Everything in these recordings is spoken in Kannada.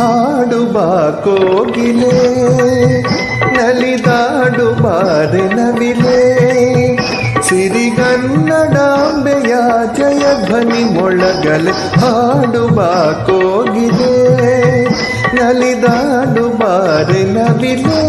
ಹಾಡುವ ಕೋಗಿಲೆ ನಲಿದಾಡು ಬಾರೆ ನವಿಲೆ ಸಿರಿಗನ್ನಡಾಂಬೆಯ ಜಯ ಧ್ವನಿ ಮೊಳಗಲೆ ಹಾಡುವ ಕೋಗಿಲೆ ನಲಿದಾಡು ಬಾರೆ ನವಿಲೆ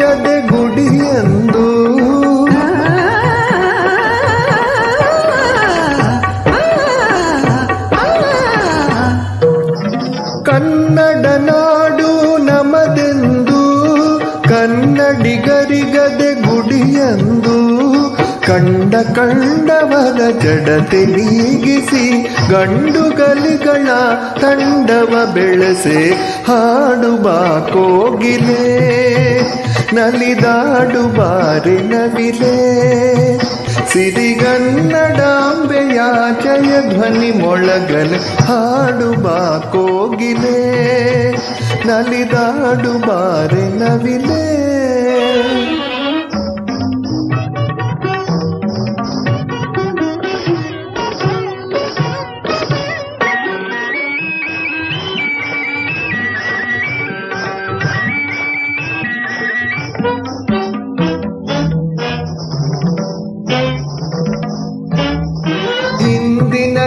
ಗುಡಿಯೆಂದು ಕನ್ನಡ ನಾಡು ನಮದೆಂದು. ಕನ್ನಡಿಗರಿಗದೆ ಗುಡಿಯಂದು ಕಂಡ ಕಂಡವರ ಜಡತೆ ನೀಗಿಸಿ ಗಂಡು ಗಲಿಗಳ ತಂಡವ ಬೆಳೆಸೆ ಹಾಡುವ ಕೋಗಿಲೆ ನಲಿದಾಡು ಬಾರಿ ನವಿಲೆ ಸಿರಿಗನ್ನಡಾಂಬೆಯ ಜಯ ಧ್ವನಿ ಮೊಳಗಲ್ ಹಾಡುವ ಕೋಗಿಲೆ ನಲಿದಾಡು ಬಾರಿ ನವಿಲೆ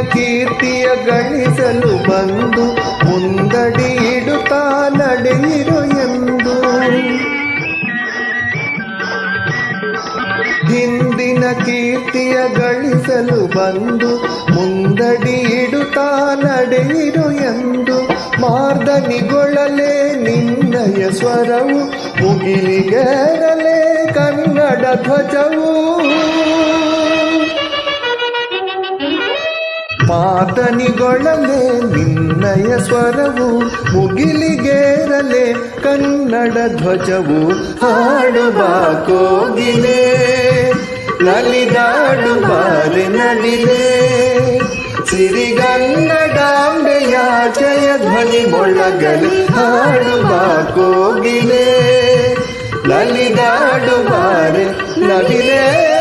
ಕೀರ್ತಿಯ ಗಳಿಸಲು ಬಂದು ಮುಂದಡಿ ಇಡುತ್ತಾ ನಡೆಯಿರು ಎಂದು. ಹಿಂದಿನ ಕೀರ್ತಿಯ ಗಳಿಸಲು ಬಂದು ಮುಂದಡಿ ಇಡುತ್ತಾ ನಡೆಯಿರು ಎಂದು. ಮಾರ್ದನಿಗೊಳ್ಳಲೆ ನಿನ್ನಯ ಸ್ವರವು ಮುಗಿಲಿಗೆರಲೆ ಕನ್ನಡ ಧ್ವಜವು. ಮಾತನಿಗೊಳ್ಳಲೆ ನಿನ್ನಯ ಸ್ವರವು ಮುಗಿಲಿಗೇರಲೆ ಕನ್ನಡ ಧ್ವಜವು ಹಾಡುವ ಕೋಗಿಲೆ ನಲಿದಾಡು ಬಾರೆ ನಲಿಲೆ. ಸಿರಿಗನ್ನಡಾಂಬೆಯ ಜಯ ಧ್ವನಿ ಮೊಳಗಲಿ ಹಾಡುವ ಕೋಗಿಲೆ ನಲಿದಾಡು ನಲಿಲೇ ನಲಿಲೆ.